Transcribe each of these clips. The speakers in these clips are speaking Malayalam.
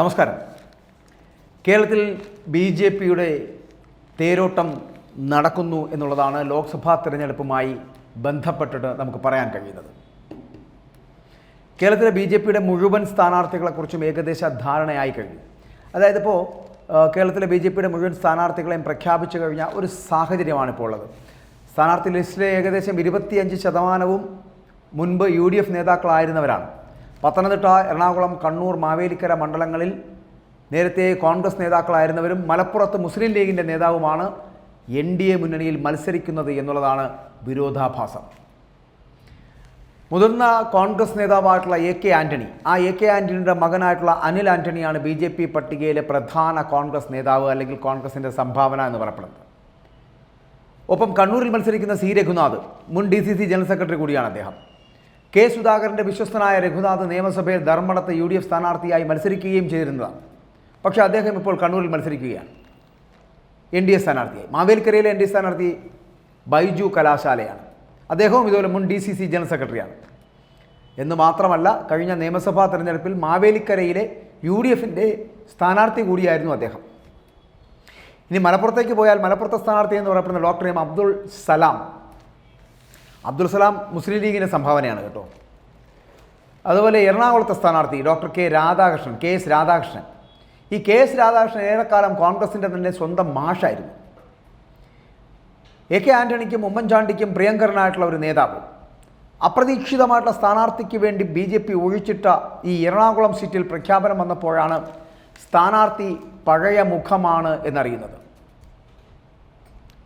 നമസ്കാരം. കേരളത്തിൽ ബി ജെ പിയുടെ തേരോട്ടം നടക്കുന്നു എന്നുള്ളതാണ് ലോക്സഭാ തിരഞ്ഞെടുപ്പുമായി ബന്ധപ്പെട്ടിട്ട് നമുക്ക് പറയാൻ കഴിയുന്നത്. കേരളത്തിലെ ബി ജെ പിയുടെ മുഴുവൻ സ്ഥാനാർത്ഥികളെക്കുറിച്ചും ഏകദേശ ധാരണയായി കഴിഞ്ഞു. അതായത് ഇപ്പോൾ കേരളത്തിലെ ബി ജെ പിയുടെ മുഴുവൻ സ്ഥാനാർത്ഥികളെയും പ്രഖ്യാപിച്ചു കഴിഞ്ഞ ഒരു സാഹചര്യമാണ് ഇപ്പോൾ ഉള്ളത്. സ്ഥാനാർത്ഥി ലിസ്റ്റിലെ ഏകദേശം ഇരുപത്തിയഞ്ച് ശതമാനവും മുൻപ് യു ഡി എഫ് നേതാക്കളായിരുന്നവരാണ്. പത്തനംതിട്ട എറണാകുളം കണ്ണൂർ മാവേലിക്കര മണ്ഡലങ്ങളിൽ നേരത്തെ കോൺഗ്രസ് നേതാക്കളായിരുന്നവരും മലപ്പുറത്ത് മുസ്ലിം ലീഗിന്റെ നേതാവുമാണ് എൻ ഡി എ മുന്നണിയിൽ മത്സരിക്കുന്നത് എന്നുള്ളതാണ് വിരോധാഭാസം. മുതിർന്ന കോൺഗ്രസ് നേതാവായിട്ടുള്ള എ കെ ആന്റണി ആ എ കെ ആന്റണിയുടെ മകനായിട്ടുള്ള അനിൽ ആന്റണിയാണ് ബി ജെ പി പട്ടികയിലെ പ്രധാന കോൺഗ്രസ് നേതാവ് അല്ലെങ്കിൽ കോൺഗ്രസിന്റെ സംഭാവന എന്ന് പറയപ്പെടുന്നത്. ഒപ്പം കണ്ണൂരിൽ മത്സരിക്കുന്ന സി രഘുനാഥ് മുൻ D C C general secretary കൂടിയാണ് അദ്ദേഹം. കെ സുധാകരന്റെ വിശ്വസ്തനായ രഘുനാഥ് നിയമസഭയിൽ ധർമ്മടത്ത് യു ഡി എഫ് സ്ഥാനാർത്ഥിയായി മത്സരിക്കുകയും ചെയ്തിരുന്നതാണ്. പക്ഷേ അദ്ദേഹം ഇപ്പോൾ കണ്ണൂരിൽ മത്സരിക്കുകയാണ്. എൻ ഡി എ സ്ഥാനാർത്ഥിയായി. മാവേലിക്കരയിലെ എൻ ഡി എ സ്ഥാനാർത്ഥി ബൈജു കലാശാലയാണ്. അദ്ദേഹവും ഇതുപോലെ മുൻ ഡി സി സി ജനറൽ സെക്രട്ടറിയാണ്. എന്ന് മാത്രമല്ല കഴിഞ്ഞ നിയമസഭാ തെരഞ്ഞെടുപ്പിൽ മാവേലിക്കരയിലെ യു ഡി എഫിന്റെ സ്ഥാനാർത്ഥി കൂടിയായിരുന്നു അദ്ദേഹം. ഇനി മലപ്പുറത്തേക്ക് പോയാൽ മലപ്പുറത്തെ സ്ഥാനാർത്ഥി എന്ന് പറയപ്പെടുന്ന ഡോക്ടർ എം അബ്ദുൾ സലാം അബ്ദുൾ സലാം മുസ്ലിം ലീഗിന്റെ സംഭാവനയാണ് കേട്ടോ. അതുപോലെ എറണാകുളത്തെ സ്ഥാനാർത്ഥി doctor K Radhakrishnan K S Radhakrishnan. ഈ കെ എസ് രാധാകൃഷ്ണൻ ഏറെക്കാലം കോൺഗ്രസിന്റെ തന്നെ സ്വന്തം മാഷായിരുന്നു. എ കെ ആന്റണിക്കും ഉമ്മൻചാണ്ടിക്കും പ്രിയങ്കരനായിട്ടുള്ള ഒരു നേതാവ്. അപ്രതീക്ഷിതമായിട്ടുള്ള സ്ഥാനാർത്ഥിക്ക് വേണ്ടി ബി ജെ പി ഒഴിച്ചിട്ട ഈ എറണാകുളം സീറ്റിൽ പ്രഖ്യാപനം വന്നപ്പോഴാണ് സ്ഥാനാർത്ഥി പഴയ മുഖമാണ് എന്നറിയുന്നത്.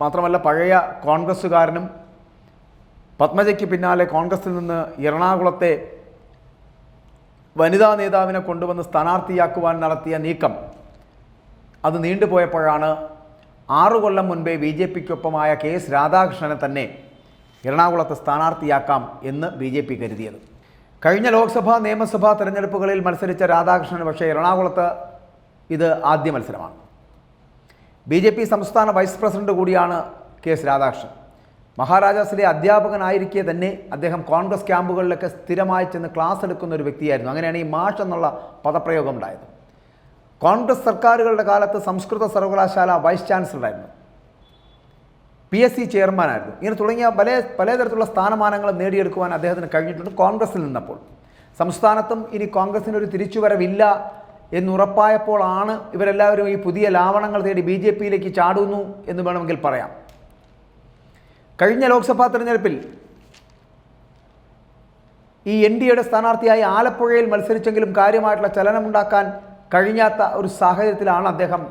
മാത്രമല്ല പഴയ കോൺഗ്രസ്സുകാരനും പത്മജയ്ക്ക് പിന്നാലെ കോൺഗ്രസിൽ നിന്ന് എറണാകുളത്തെ വനിതാ നേതാവിനെ കൊണ്ടുവന്ന് സ്ഥാനാർത്ഥിയാക്കുവാൻ നടത്തിയ നീക്കം. അത് നീണ്ടുപോയപ്പോഴാണ് ആറു കൊല്ലം മുൻപേ ബി ജെ പിക്കൊപ്പമായ കെ എസ് രാധാകൃഷ്ണനെ തന്നെ എറണാകുളത്ത് സ്ഥാനാർത്ഥിയാക്കാം എന്ന് ബി ജെ പി കരുതിയത്. കഴിഞ്ഞ ലോക്സഭാ നിയമസഭാ തെരഞ്ഞെടുപ്പുകളിൽ മത്സരിച്ച രാധാകൃഷ്ണൻ പക്ഷേ എറണാകുളത്ത് ഇത് ആദ്യ മത്സരമാണ്. ബി സംസ്ഥാന വൈസ് പ്രസിഡന്റ് കൂടിയാണ് കെ എസ് രാധാകൃഷ്ണൻ. മഹാരാജാസിലെ അധ്യാപകനായിരിക്കെ തന്നെ അദ്ദേഹം കോൺഗ്രസ് ക്യാമ്പുകളിലൊക്കെ സ്ഥിരമായി ചെന്ന് ക്ലാസ് എടുക്കുന്ന ഒരു വ്യക്തിയായിരുന്നു. അങ്ങനെയാണ് ഈ മാഷ് എന്നുള്ള പദപ്രയോഗം ഉണ്ടായത്. കോൺഗ്രസ് സർക്കാരുകളുടെ കാലത്ത് സംസ്കൃത സർവകലാശാല വൈസ് ചാൻസലറായിരുന്നു. പി എസ് സി ചെയർമാനായിരുന്നു. ഇങ്ങനെ തുടങ്ങിയ പല പലതരത്തിലുള്ള സ്ഥാനമാനങ്ങൾ നേടിയെടുക്കുവാൻ അദ്ദേഹത്തിന് കഴിഞ്ഞിട്ടുണ്ട് കോൺഗ്രസ്സിൽ നിന്നപ്പോൾ. സംസ്ഥാനത്തും ഇനി കോൺഗ്രസിന് ഒരു തിരിച്ചുവരവില്ല എന്നുറപ്പായപ്പോഴാണ് ഇവരെല്ലാവരും ഈ പുതിയ ലാവണങ്ങൾ തേടി ബി ജെ പിയിലേക്ക് ചാടുന്നു എന്ന് വേണമെങ്കിൽ പറയാം. കഴിഞ്ഞ ലോക്സഭാ തെരഞ്ഞെടുപ്പിൽ ഈ എൻ ഡി എയുടെ സ്ഥാനാർത്ഥിയായി ആലപ്പുഴയിൽ മത്സരിച്ചെങ്കിലും കാര്യമായിട്ടുള്ള ചലനമുണ്ടാക്കാൻ കഴിയാത്ത ഒരു സാഹചര്യത്തിലാണ് അദ്ദേഹം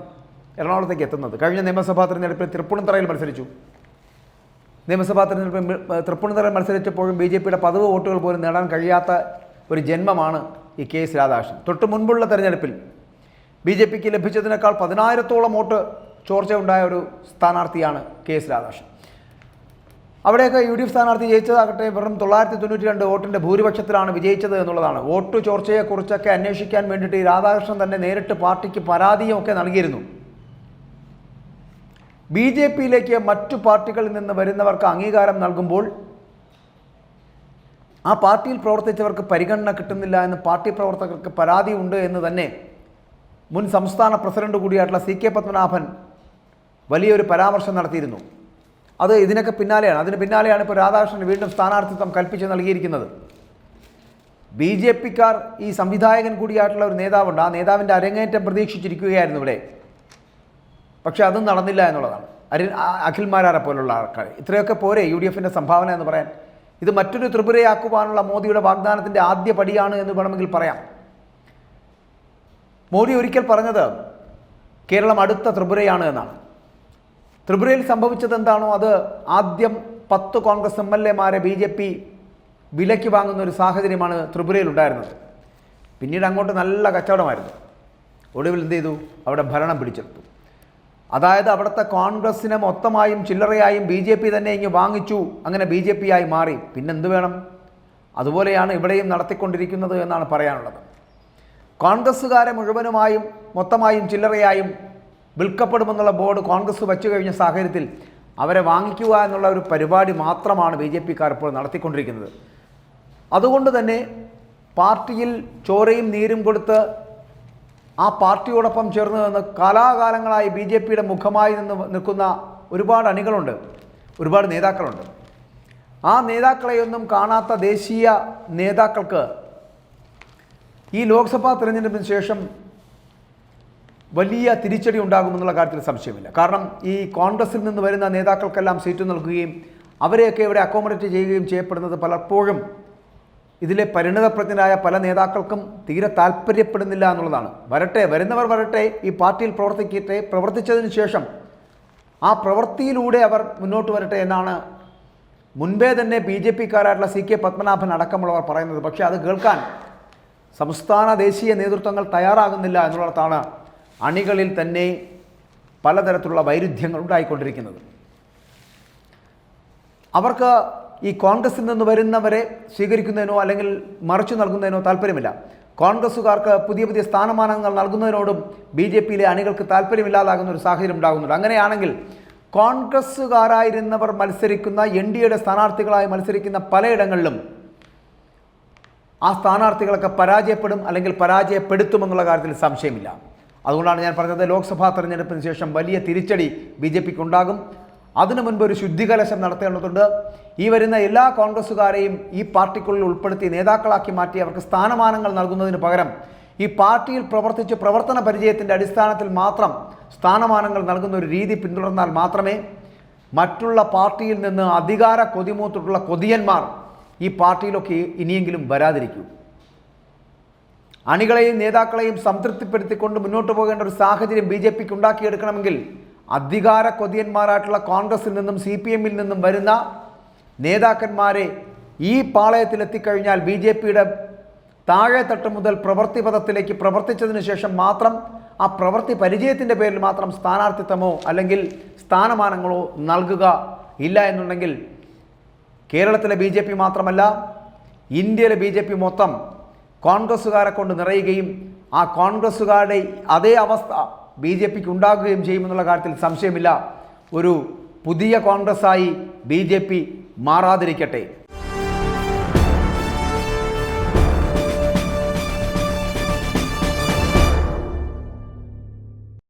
എറണാകുളത്തേക്ക് എത്തുന്നത്. കഴിഞ്ഞ നിയമസഭാ തെരഞ്ഞെടുപ്പിൽ തൃപ്പൂണിത്തറയിൽ മത്സരിച്ചു. നിയമസഭാ തെരഞ്ഞെടുപ്പിൽ തൃപ്പൂണിത്തറയിൽ മത്സരിച്ചപ്പോഴും ബി ജെ പിയുടെ പതിവ് വോട്ടുകൾ പോലും നേടാൻ കഴിയാത്ത ഒരു ജന്മമാണ് ഈ കെ എസ് രാധാകൃഷ്ണൻ. തൊട്ട് മുൻപുള്ള തെരഞ്ഞെടുപ്പിൽ ബി ജെ പിക്ക് ലഭിച്ചതിനേക്കാൾ പതിനായിരത്തോളം വോട്ട് ചോർച്ച ഉണ്ടായ ഒരു സ്ഥാനാർത്ഥിയാണ് കെ എസ് രാധാകൃഷ്ണൻ. അവിടെയൊക്കെ യു ഡി എഫ് സ്ഥാനാർത്ഥി ജയിച്ചതാകട്ടെ വെറും തൊള്ളായിരത്തി തൊണ്ണൂറ്റി രണ്ട് വോട്ടിന്റെ ഭൂരിപക്ഷത്തിലാണ് വിജയിച്ചത് എന്നുള്ളതാണ്. വോട്ട് ചോർച്ചയെക്കുറിച്ചൊക്കെ അന്വേഷിക്കാൻ വേണ്ടിയിട്ട് ഈ രാധാകൃഷ്ണൻ തന്നെ നേരിട്ട് പാർട്ടിക്ക് പരാതിയും ഒക്കെ നൽകിയിരുന്നു. ബി ജെ പിയിലേക്ക് മറ്റു പാർട്ടികളിൽ നിന്ന് വരുന്നവർക്ക് അംഗീകാരം നൽകുമ്പോൾ ആ പാർട്ടിയിൽ പ്രവർത്തിച്ചവർക്ക് പരിഗണന കിട്ടുന്നില്ല എന്ന് പാർട്ടി പ്രവർത്തകർക്ക് പരാതി ഉണ്ട് എന്ന് തന്നെ മുൻ സംസ്ഥാന പ്രസിഡന്റ് കൂടിയായിട്ടുള്ള സി കെ പത്മനാഭൻ വലിയൊരു പരാമർശം നടത്തിയിരുന്നു. അത് ഇതിനൊക്കെ പിന്നാലെയാണ്. അതിന് പിന്നാലെയാണ് ഇപ്പോൾ രാധാകൃഷ്ണൻ വീണ്ടും സ്ഥാനാർത്ഥിത്വം കൽപ്പിച്ച് നൽകിയിരിക്കുന്നത്. ബി ജെ പിക്കാർ ഈ സംവിധായകൻ കൂടിയായിട്ടുള്ള ഒരു നേതാവുണ്ട്. ആ നേതാവിന്റെ അരങ്ങേറ്റം പ്രതീക്ഷിച്ചിരിക്കുകയായിരുന്നു ഇവിടെ. പക്ഷേ അതും നടന്നില്ല എന്നുള്ളതാണ്. അരി അഖിൽമാരാരെ പോലുള്ള ആൾക്കാർ. ഇത്രയൊക്കെ പോരെ യു ഡി എഫിന്റെ സംഭാവന എന്ന് പറയാൻ. ഇത് മറ്റൊരു ത്രിപുരയാക്കുവാനുള്ള മോദിയുടെ വാഗ്ദാനത്തിന്റെ ആദ്യ പടിയാണ് എന്ന് വേണമെങ്കിൽ പറയാം. മോദി ഒരിക്കൽ പറഞ്ഞത് കേരളം അടുത്ത ത്രിപുരയാണ് എന്നാണ്. ത്രിപുരയിൽ സംഭവിച്ചത് എന്താണോ അത് ആദ്യം പത്ത് കോൺഗ്രസ് എം എൽ എമാരെ ബി ജെ പി വിലയ്ക്ക് വാങ്ങുന്ന ഒരു സാഹചര്യമാണ് ത്രിപുരയിൽ ഉണ്ടായിരുന്നത്. പിന്നീട് അങ്ങോട്ട് നല്ല കച്ചവടമായിരുന്നു. ഒടുവിൽ എന്ത് ചെയ്തു? അവിടെ ഭരണം പിടിച്ചെടുത്തു. അതായത് അവിടുത്തെ കോൺഗ്രസിനെ മൊത്തമായും ചില്ലറയായും ബി ജെ പി തന്നെ ഇങ്ങ് വാങ്ങിച്ചു അങ്ങനെ ബി ജെ പി ആയി മാറി. പിന്നെന്ത് വേണം? അതുപോലെയാണ് ഇവിടെയും നടത്തിക്കൊണ്ടിരിക്കുന്നത് എന്നാണ് പറയാനുള്ളത്. കോൺഗ്രസ്സുകാരെ മുഴുവനുമായും മൊത്തമായും ചില്ലറയായും വിൽക്കപ്പെടുമെന്നുള്ള ബോർഡ് കോൺഗ്രസ് വച്ചു കഴിഞ്ഞ സാഹചര്യത്തിൽ അവരെ വാങ്ങിക്കുക എന്നുള്ള ഒരു പരിപാടി മാത്രമാണ് ബി ജെ പിക്കാർ ഇപ്പോൾ നടത്തിക്കൊണ്ടിരിക്കുന്നത്. അതുകൊണ്ട് തന്നെ പാർട്ടിയിൽ ചോരയും നീരും കൊടുത്ത് ആ പാർട്ടിയോടൊപ്പം ചേർന്ന് നിന്ന് കാലാകാലങ്ങളായി ബി ജെ പിയുടെ മുഖമായി നിന്ന് നിൽക്കുന്ന ഒരുപാട് അണികളുണ്ട് ഒരുപാട് നേതാക്കളുണ്ട്. ആ നേതാക്കളെയൊന്നും കാണാത്ത ദേശീയ നേതാക്കൾക്ക് ഈ ലോക്സഭാ തിരഞ്ഞെടുപ്പിന് ശേഷം വലിയ തിരിച്ചടി ഉണ്ടാകുമെന്നുള്ള കാര്യത്തിൽ സംശയമില്ല. കാരണം ഈ കോൺഗ്രസിൽ നിന്ന് വരുന്ന നേതാക്കൾക്കെല്ലാം സീറ്റ് നൽകുകയും അവരെയൊക്കെ ഇവിടെ അക്കോമഡേറ്റ് ചെയ്യുകയും ചെയ്യപ്പെടുന്നത് പലപ്പോഴും ഇതിലെ പരിണിതപ്രജ്ഞരായ പല നേതാക്കൾക്കും തീരെ താല്പര്യപ്പെടുന്നില്ല എന്നുള്ളതാണ്. വരട്ടെ വരുന്നവർ വരട്ടെ ഈ പാർട്ടിയിൽ പ്രവർത്തിക്കട്ടെ പ്രവർത്തിച്ചതിന് ശേഷം ആ പ്രവൃത്തിയിലൂടെ അവർ മുന്നോട്ട് വരട്ടെ എന്നാണ് മുൻപേ തന്നെ ബി ജെ പിക്കാരായിട്ടുള്ള സി കെ പത്മനാഭൻ അടക്കമുള്ളവർ പറയുന്നത്. പക്ഷേ അത് കേൾക്കാൻ സംസ്ഥാന ദേശീയ നേതൃത്വങ്ങൾ തയ്യാറാകുന്നില്ല എന്നുള്ളിടത്താണ് അണികളിൽ തന്നെ പലതരത്തിലുള്ള വൈരുദ്ധ്യങ്ങൾ ഉണ്ടായിക്കൊണ്ടിരിക്കുന്നത്. അവർക്ക് ഈ കോൺഗ്രസിൽ നിന്ന് വരുന്നവരെ സ്വീകരിക്കുന്നതിനോ അല്ലെങ്കിൽ മറിച്ചു നൽകുന്നതിനോ താല്പര്യമില്ല. കോൺഗ്രസ്സുകാർക്ക് പുതിയ പുതിയ സ്ഥാനമാനങ്ങൾ നൽകുന്നതിനോടും ബി ജെ പിയിലെ അണികൾക്ക് താല്പര്യമില്ലാതാകുന്ന ഒരു സാഹചര്യം ഉണ്ടാകുന്നുണ്ട്. അങ്ങനെയാണെങ്കിൽ കോൺഗ്രസ്സുകാരായിരുന്നവർ മത്സരിക്കുന്ന എൻ ഡി എയുടെ സ്ഥാനാർത്ഥികളായി മത്സരിക്കുന്ന പലയിടങ്ങളിലും ആ സ്ഥാനാർത്ഥികളൊക്കെ പരാജയപ്പെടും അല്ലെങ്കിൽ പരാജയപ്പെടുത്തുമെന്നുള്ള കാര്യത്തിൽ സംശയമില്ല. അതുകൊണ്ടാണ് ഞാൻ പറഞ്ഞത് ലോക്സഭാ തെരഞ്ഞെടുപ്പിന് ശേഷം വലിയ തിരിച്ചടി ബി ജെ പിക്ക് ഉണ്ടാകും അതിനു മുൻപ് ഒരു ശുദ്ധികലശം നടത്തേണ്ടതുണ്ട്. ഈ വരുന്ന എല്ലാ കോൺഗ്രസ്സുകാരെയും ഈ പാർട്ടിക്കുള്ളിൽ ഉൾപ്പെടുത്തി നേതാക്കളാക്കി മാറ്റി അവർക്ക് സ്ഥാനമാനങ്ങൾ നൽകുന്നതിന് പകരം ഈ പാർട്ടിയിൽ പ്രവർത്തിച്ച് പ്രവർത്തന പരിചയത്തിന്റെ അടിസ്ഥാനത്തിൽ മാത്രം സ്ഥാനമാനങ്ങൾ നൽകുന്ന ഒരു രീതി പിന്തുടർന്നാൽ മാത്രമേ മറ്റുള്ള പാർട്ടിയിൽ നിന്ന് അധികാര കൊതിമൂത്തിട്ടുള്ള കൊതിയന്മാർ ഈ പാർട്ടിയിലൊക്കെ ഇനിയെങ്കിലും വരാതിരിക്കൂ. അണികളെയും നേതാക്കളെയും സംതൃപ്തിപ്പെടുത്തിക്കൊണ്ട് മുന്നോട്ട് പോകേണ്ട ഒരു സാഹചര്യം ബി ജെ പിക്ക് ഉണ്ടാക്കിയെടുക്കണമെങ്കിൽ അധികാര കൊതിയന്മാരായിട്ടുള്ള കോൺഗ്രസിൽ നിന്നും സി പി എമ്മിൽ നിന്നും വരുന്ന നേതാക്കന്മാരെ ഈ പാളയത്തിൽ എത്തിക്കഴിഞ്ഞാൽ ബി ജെ പിയുടെ താഴെത്തട്ട് മുതൽ പ്രവൃത്തി പദത്തിലേക്ക് പ്രവർത്തിച്ചതിന് ശേഷം മാത്രം ആ പ്രവൃത്തി പരിചയത്തിന്റെ പേരിൽ മാത്രം സ്ഥാനാർത്ഥിത്വമോ അല്ലെങ്കിൽ സ്ഥാനമാനങ്ങളോ നൽകുക ഇല്ല എന്നുണ്ടെങ്കിൽ കേരളത്തിലെ ബി മാത്രമല്ല ഇന്ത്യയിലെ ബി മൊത്തം കോൺഗ്രസ്സുകാരെ കൊണ്ട് നിറയുകയും ആ കോൺഗ്രസ്സുകാരുടെ അതേ അവസ്ഥ ബി ജെ പിക്ക് ഉണ്ടാകുകയും ചെയ്യുമെന്നുള്ള കാര്യത്തിൽ സംശയമില്ല. ഒരു പുതിയ കോൺഗ്രസ്സായി ബി ജെ പി മാറാതിരിക്കട്ടെ.